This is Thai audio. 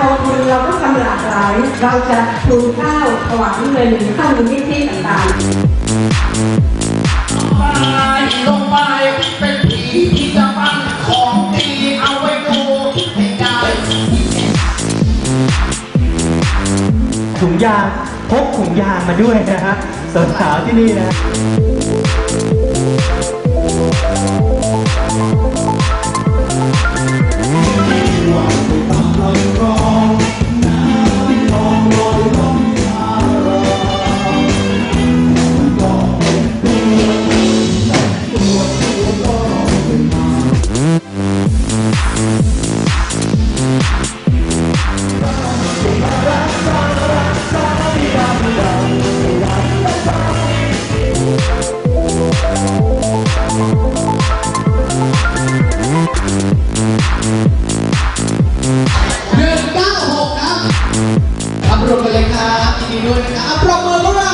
เนี่ยเราจะทูลข้าวถวายเงินเข้ามูลนิธิต่างๆไปลงไปเป็นผีที่จะปั้นของดีเอาไว้ดูให้ได้ถุงยางพกถุงยางมาด้วยนะฮะสาวๆที่นี่นะ นะครับนดีด้วยนะครับปรบมือพวกเรา